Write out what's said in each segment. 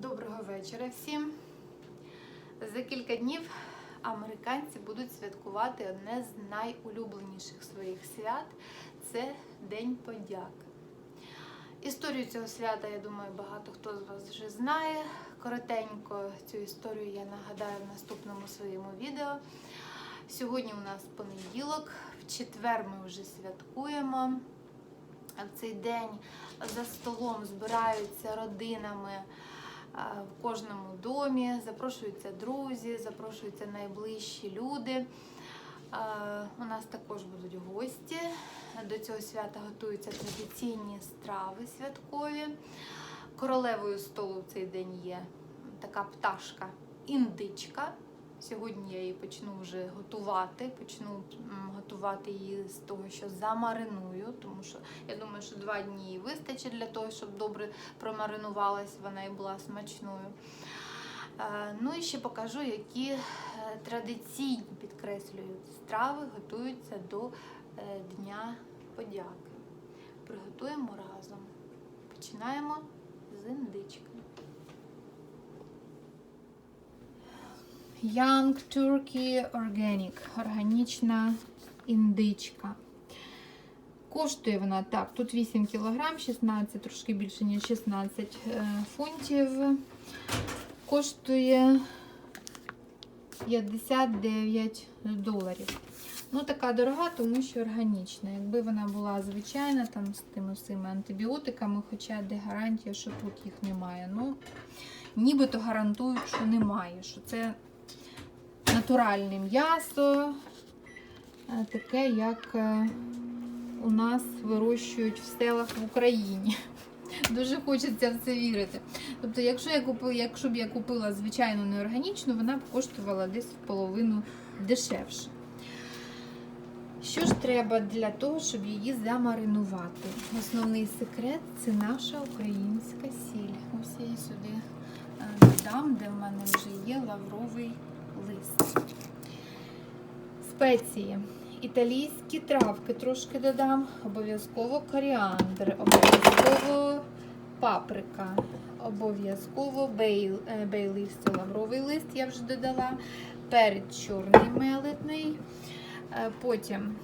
Доброго вечора всім. За кілька днів американці будуть святкувати одне з найулюбленіших своїх свят це День подяки. Історію цього свята, я думаю, багато хто з вас вже знає. Коротенько цю історію я нагадаю в наступному своєму відео. Сьогодні у нас понеділок, в четвер ми вже святкуємо. В цей день за столом збираються родинами в кожному домі, запрошуються друзі, запрошуються найближчі люди. У нас також будуть гості. До цього свята готуються традиційні страви святкові. Королевою столу в цей день є така пташка індичка. Сьогодні я її почну вже готувати. Почну готувати її з того, що замариную, тому що я думаю, що два дні вистачить для того, щоб добре промаринувалась вона і була смачною. Е, Ну і ще покажу, які е, традиційні підкреслюю страви готуються до е, Дня подяки. Приготуємо разом. Починаємо з індички. Young Turkey Organic. Органічна індичка. Коштує вона так, тут 8 кг, 16, трошки більше, ніж 16 е, фунтів. Коштує 59 доларів. Ну, така дорога, тому що органічна. Якби вона була звичайна, там з тими всіми антибіотиками, хоча де гарантія, що тут їх немає. Ну, нібито гарантують, що немає, що це натуральне м'ясо, таке, як е, у нас вирощують в селах в Україні. Дуже хочеться в це вірити. Тобто, якщо я купила, якщо б я купила звичайну неорганічну, вона б коштувала десь в половину дешевше. Що ж треба для того, щоб її замаринувати? Основний секрет це наша українська сіль. Ось я її сюди е, додам, де в мене вже є лавровий лист. Спеції. Італійські травки трошки додам, обов'язково коріандр, обов'язково паприка, обов'язково бейл, е, бейлів, це лавровий лист, я вже додала, перець чорний мелитний, е, потім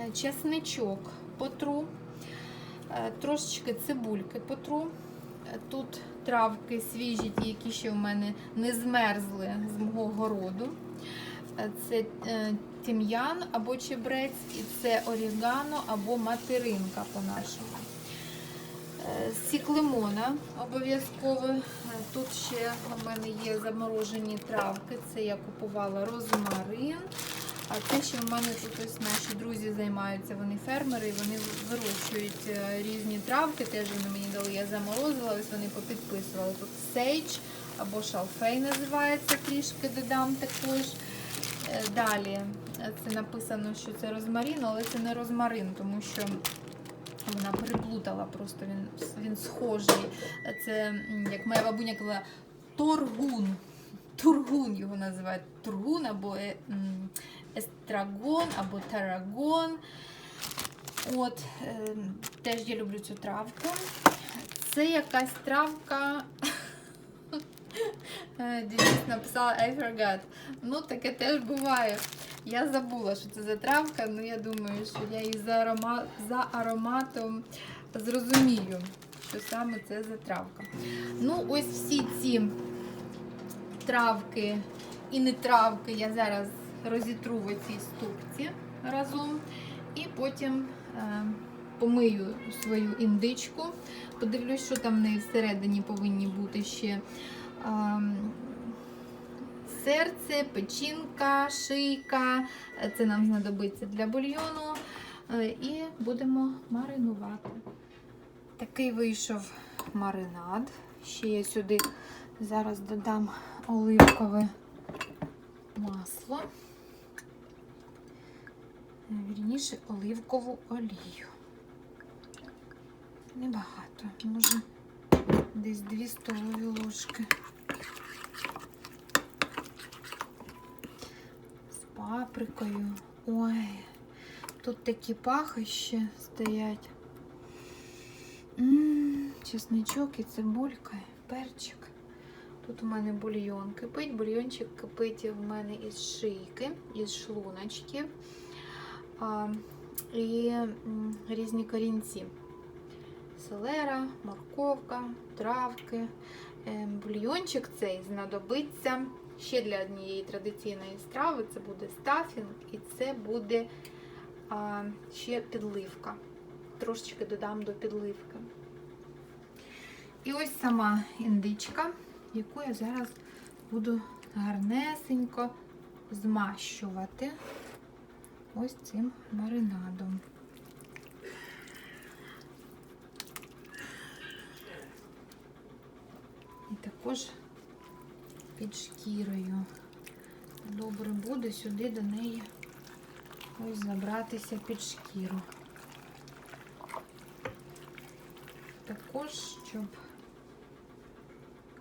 е, чесничок потру, трошечки цибульки потру. Тут травки свіжі, ті, які ще в мене не змерзли з мого городу. Це тім'ян або чебрець, і це орігано або материнка по-нашому. Е, Сік лимона обов'язково. Е, Тут ще у мене є заморожені травки. Це я купувала розмарин. А це ще в мене тут ось наші друзі займаються, вони фермери, вони вирощують е, різні травки. Теж вони мені дали, я заморозила, ось вони попідписували. Тут сейдж або шалфей називається, трішки додам також. Далі це написано, що це розмарин, але це не розмарин, тому що вона переплутала просто, він, він схожий. Це, як моя бабуня казала, торгун. Тургун його називають тургун або е, естрагон, або тарагон. От, е, теж я люблю цю травку. Це якась травка. Е, написала I forgot. Ну, таке теж буває. Я забула, що це за травка, але я думаю, що я її за, арома... за ароматом зрозумію, що саме це за травка. Ну, ось всі ці травки і не травки я зараз розітру в цій ступці разом. І потім е, помию свою індичку. Подивлюсь, що там в неї всередині повинні бути ще. Ем, серце, печінка, шийка. Е, Це нам знадобиться для бульйону. Е, І будемо маринувати. Такий вийшов маринад. Ще я сюди зараз додам оливкове масло. Е, Вірніше, оливкову олію. Небагато, може десь 2 столові ложки. З паприкою. Ой, тут такі пахощі стоять. М, Чесничок і цибулька, перчик. Тут у мене бульйон кипить. Бульйончик кипить в мене із шийки, із шлуночків а, і м, різні корінці. Селера, морковка, травки. Е, Бульйончик цей знадобиться ще для однієї традиційної страви. Це буде стафінг і це буде а, ще підливка. Трошечки додам до підливки. І ось сама індичка, яку я зараз буду гарнесенько змащувати ось цим маринадом. І також під шкірою. Добре буде сюди до неї ось забратися під шкіру. Також, щоб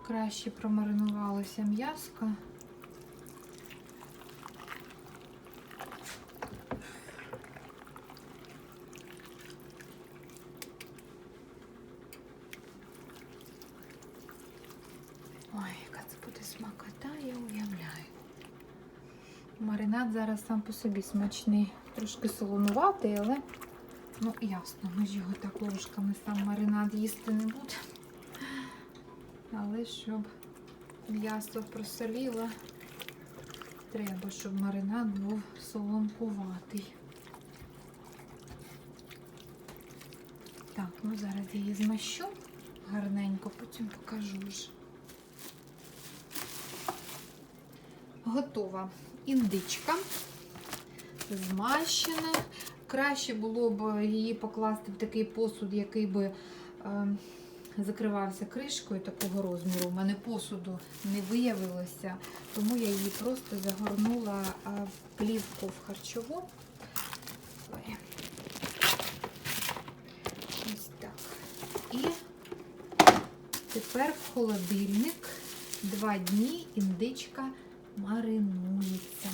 краще промаринувалося м'яско. Ой, яка це буде смакота, я уявляю. Маринад зараз сам по собі смачний, трошки солонуватий, але ну ясно, ми ж його так ложками сам маринад їсти не будемо. Але щоб м'ясо просоліло, треба, щоб маринад був солонкуватий. Так, ну зараз я її змащу гарненько, потім покажу ж. Готова індичка, змащена. Краще було б її покласти в такий посуд, який би е, закривався кришкою такого розміру. У мене посуду не виявилося, тому я її просто загорнула е, в плівку в харчову. Ось так. І тепер в холодильник два дні індичка маринується.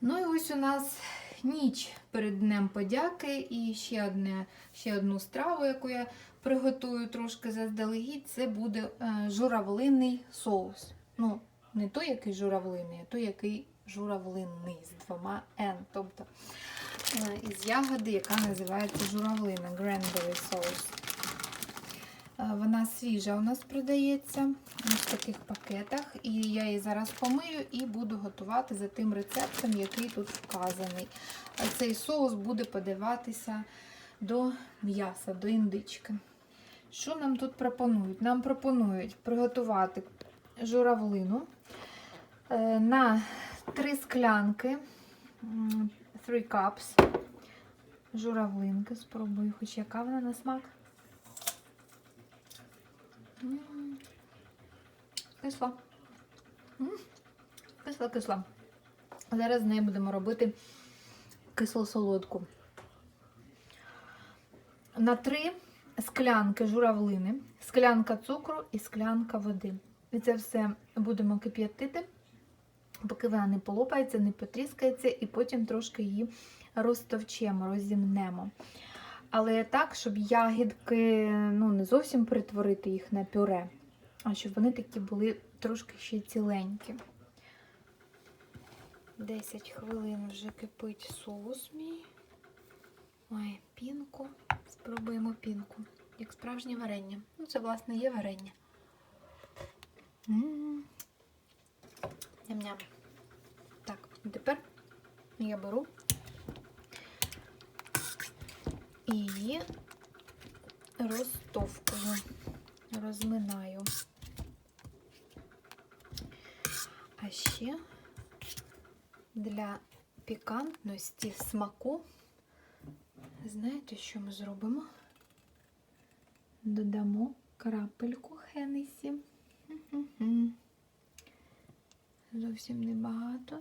Ну і ось у нас ніч перед Днем подяки і ще, одне, ще одну страву, яку я приготую трошки заздалегідь, це буде е, журавлинний соус. Ну, не той, який журавлиний, а той, який журавлинний з двома N. Тобто е, із ягоди, яка називається журавлина, cranberry соус. Е, Вона свіжа у нас продається в таких пакетах. І я її зараз помию і буду готувати за тим рецептом, який тут вказаний. Цей соус буде подаватися до м'яса, до індички. Що нам тут пропонують? Нам пропонують приготувати журавлину е, на 3 склянки, 3 cups. Журавлинки, спробую, хоч яка вона на смак. М, Кисла. М, Кисла, кисла. Зараз з нею будемо робити кисло-солодку. На три склянки журавлини, склянка цукру і склянка води. І це все будемо кип'ятити, поки вона не полопається, не потріскається, і потім трошки її розтовчемо, розімнемо. Але так, щоб ягідки ну, не зовсім перетворити їх на пюре, а щоб вони такі були трошки ще ціленькі. 10 хвилин вже кипить соус мій. Має пінку. Спробуємо пінку. Як справжнє варення. Ну, це, власне, є варення. Ням-ням. Так, тепер я беру і її розтовкую, розминаю. А ще для пікантності смаку, знаєте, що ми зробимо? Додамо крапельку Хенесі. Зовсім небагато.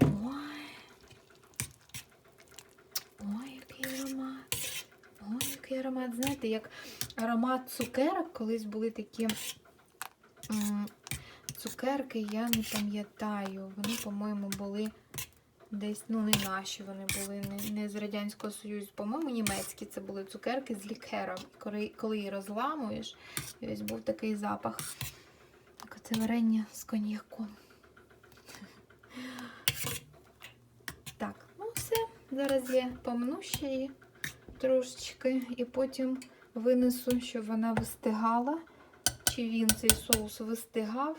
Ой. Ой, який аромат. Ой, який аромат. Знаєте, як аромат цукерок, колись були такі цукерки, я не пам'ятаю. Вони, по-моєму, були Десь, ну, не наші вони були, не, не з Радянського Союзу. По-моєму, німецькі це були цукерки з лікером. Коли, коли її розламуєш, і ось був такий запах. Так, це варення з коньяком. Так, ну все. Зараз я помну трошечки і потім винесу, щоб вона вистигала. Чи він цей соус вистигав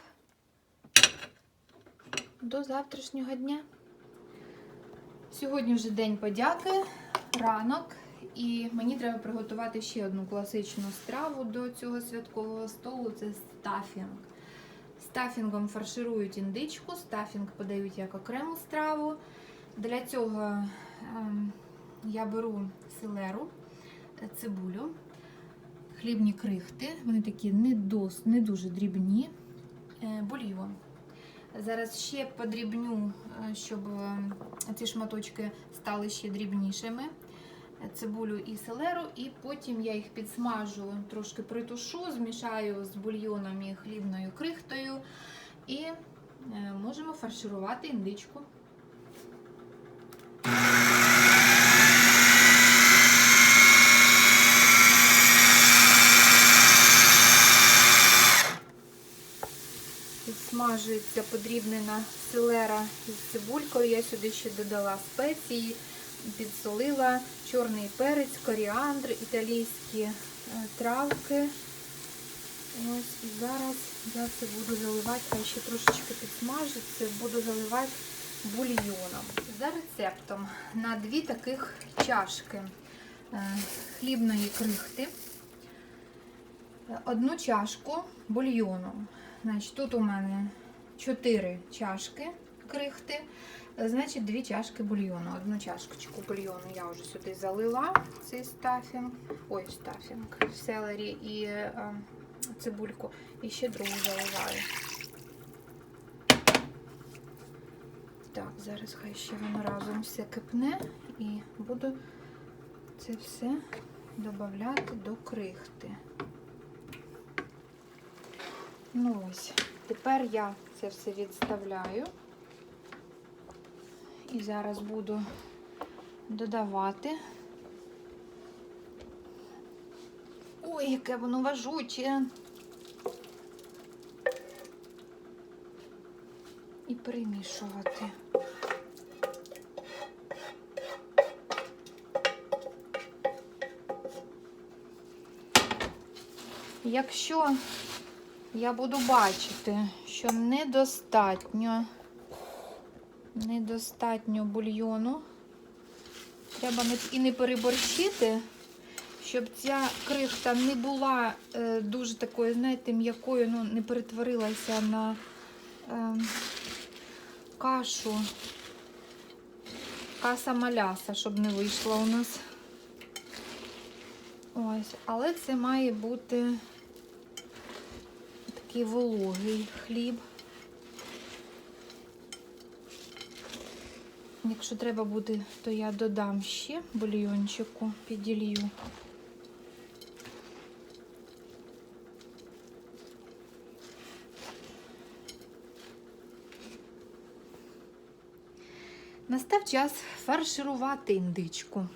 до завтрашнього дня. Сьогодні вже день подяки, ранок, і мені треба приготувати ще одну класичну страву до цього святкового столу це стафінг. Стафінгом фарширують індичку, стафінг подають як окрему страву. Для цього ем, я беру селеру, е, цибулю, хлібні крихти, вони такі не, дос, не дуже дрібні, е, бульйон. Зараз ще подрібню, е, щоб ці шматочки стали ще дрібнішими. Цибулю і селеру, і потім я їх підсмажу, трошки притушу, змішаю з бульйоном і хлібною крихтою, і можемо фарширувати індичку. Підсмажується подрібнена селера з цибулькою. Я сюди ще додала спеції, підсолила чорний перець, коріандр, італійські е, травки. Ось і зараз я це буду заливати, хай ще трошечки підсмажиться, буду заливати бульйоном. За рецептом на дві таких чашки е, хлібної крихти, е, одну чашку бульйону. Значить, тут у мене 4 чашки крихти, е, значить, 2 чашки бульйону. Одну чашечку бульйону я вже сюди залила цей стафінг, ой, стафінг, селері і е, цибульку. І ще другу заливаю. Так, зараз хай ще воно разом все кипне і буду це все додати до крихти. Ну ось, тепер я це все відставляю. І зараз буду додавати. Ой, яке воно важуче. І перемішувати. Якщо я буду бачити, що недостатньо, недостатньо бульйону. Треба і не переборщити, щоб ця крихта не була е, дуже такою, знаєте, м'якою, ну, не перетворилася на е, кашу. Каса маляса, щоб не вийшла у нас. Ось, але це має бути такий вологий хліб. Якщо треба буде, то я додам ще бульйончику, піділью. Настав час фарширувати індичку.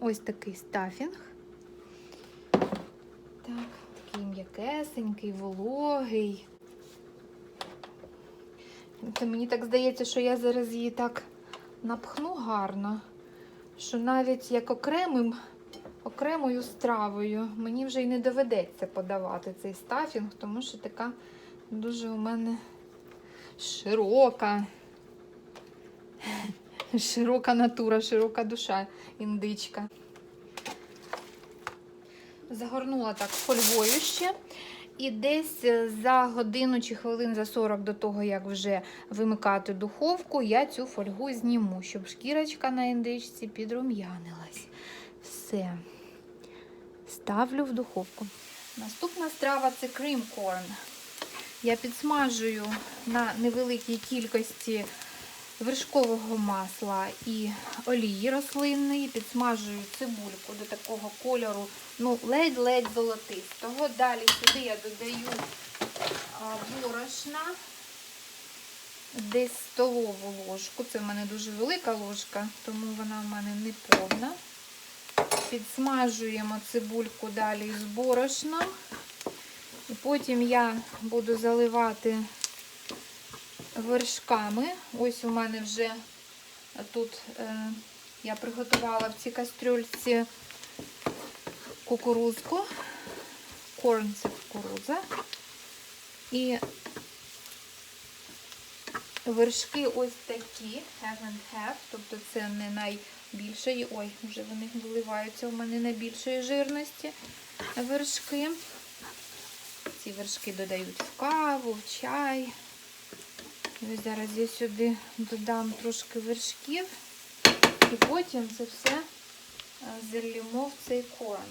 Ось такий стафінг. Так, м'якесенький, вологий. Це мені так здається, що я зараз її так напхну гарно, що навіть як окремим, окремою стравою мені вже й не доведеться подавати цей стафінг, тому що така дуже у мене широка. Широка натура, широка душа, індичка. Загорнула так фольгою ще. І десь за годину чи хвилин за 40 до того, як вже вимикати духовку, я цю фольгу зніму, щоб шкірочка на індичці підрум'янилась. Все. Ставлю в духовку. Наступна страва це крім корн. Я підсмажую на невеликій кількості вершкового масла і олії рослинної, підсмажую цибульку до такого кольору, ну, ледь-ледь золотистого. Далі сюди я додаю борошна. десь столову ложку. Це в мене дуже велика ложка, тому вона в мене не повна. Підсмажуємо цибульку далі з борошном. І потім я буду заливати вершками. Ось у мене вже тут е, я приготувала в цій кастрюльці кукурузку. Корн це кукурудза. І вершки ось такі, have and have, тобто це не найбільшої, ой, вже вони виливаються у мене найбільшої жирності вершки. Ці вершки додають в каву, в чай. Ось зараз я сюди додам трошки вершків. І потім це все е, залімо в цей корм.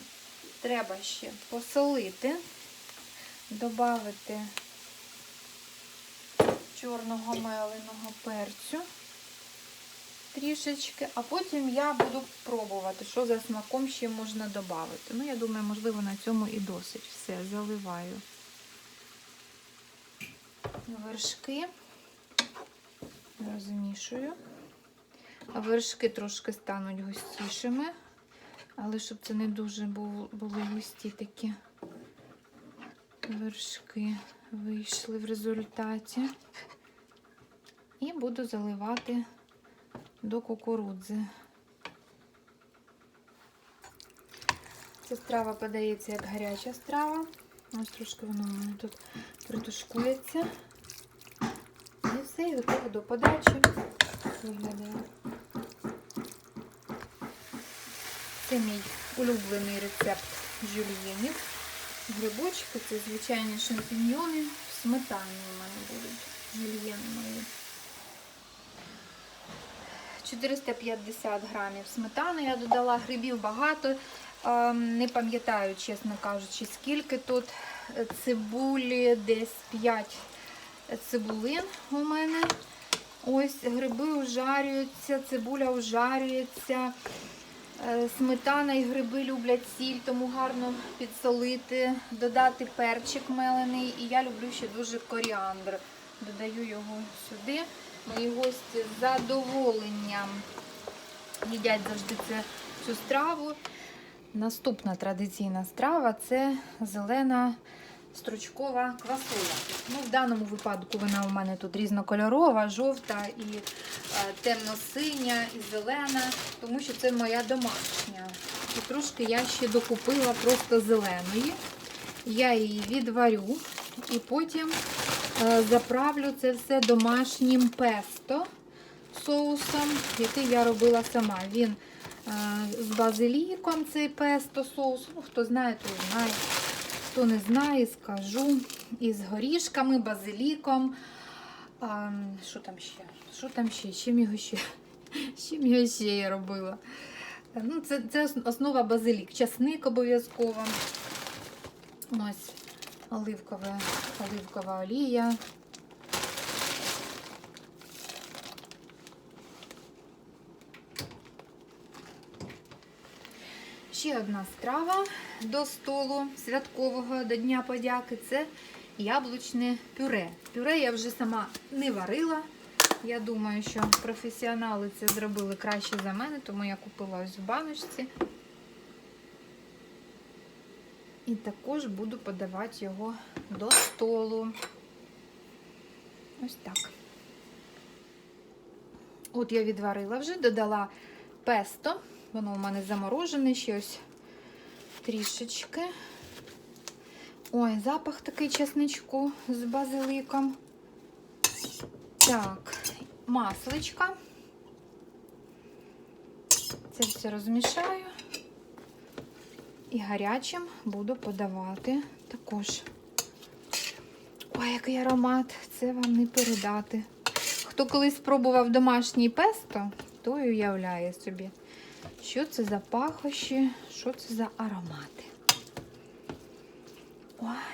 Треба ще посолити, додати чорного меленого перцю трішечки, а потім я буду пробувати, що за смаком ще можна додати. Ну, я думаю, можливо, на цьому і досить. Все, заливаю вершки, розмішую. Вершки трошки стануть густішими, але щоб це не дуже були густі такі вершки вийшли в результаті. І буду заливати до кукурудзи. Ця страва подається як гаряча страва. Ось трошки воно у мене тут притушкується. Все, і готово до подачі. Виглядає. Це мій улюблений рецепт жюльєнів. Грибочки це звичайні шампіньйони. В сметані у мене будуть жюльєни мої. 450 грамів сметани я додала, грибів багато. Ем, Не пам'ятаю, чесно кажучи, скільки тут цибулі, десь 5 цибулин у мене. Ось гриби ужарюються, цибуля ужарюється. Е, Сметана і гриби люблять сіль, тому гарно підсолити, додати перчик мелений. І я люблю ще дуже коріандр. Додаю його сюди. Мої гості з задоволенням їдять завжди цю страву. Наступна традиційна страва це зелена стручкова квасоля. Ну, в даному випадку вона у мене тут різнокольорова, жовта і е, темно-синя, і зелена, тому що це моя домашня. І трошки я ще докупила просто зеленої. Я її відварю і потім е, заправлю це все домашнім песто соусом, який я робила сама. Він е, з базиліком цей песто соус. Ну, хто знає, той знає. Хто не знає, скажу. Із горішками, базиліком. А, що там ще? Що там ще? Чим його ще? Чим його ще я робила? Ну, це, це основа базилік. Часник обов'язково. Ось оливкова, оливкова олія. Ще одна страва до столу святкового до Дня подяки це яблучне пюре. Пюре я вже сама не варила. Я думаю, що професіонали це зробили краще за мене, тому я купила ось в баночці. І також буду подавати його до столу. Ось так. От я відварила вже, додала песто. Воно у мене заморожене ще ось трішечки. Ой, запах такий чесничку з базиликом. Так, масличка. Це все розмішаю. І гарячим буду подавати також. Ой, який аромат, це вам не передати. Хто колись спробував домашній песто, той уявляє собі, що це за пахощі, що це за аромати. Ой.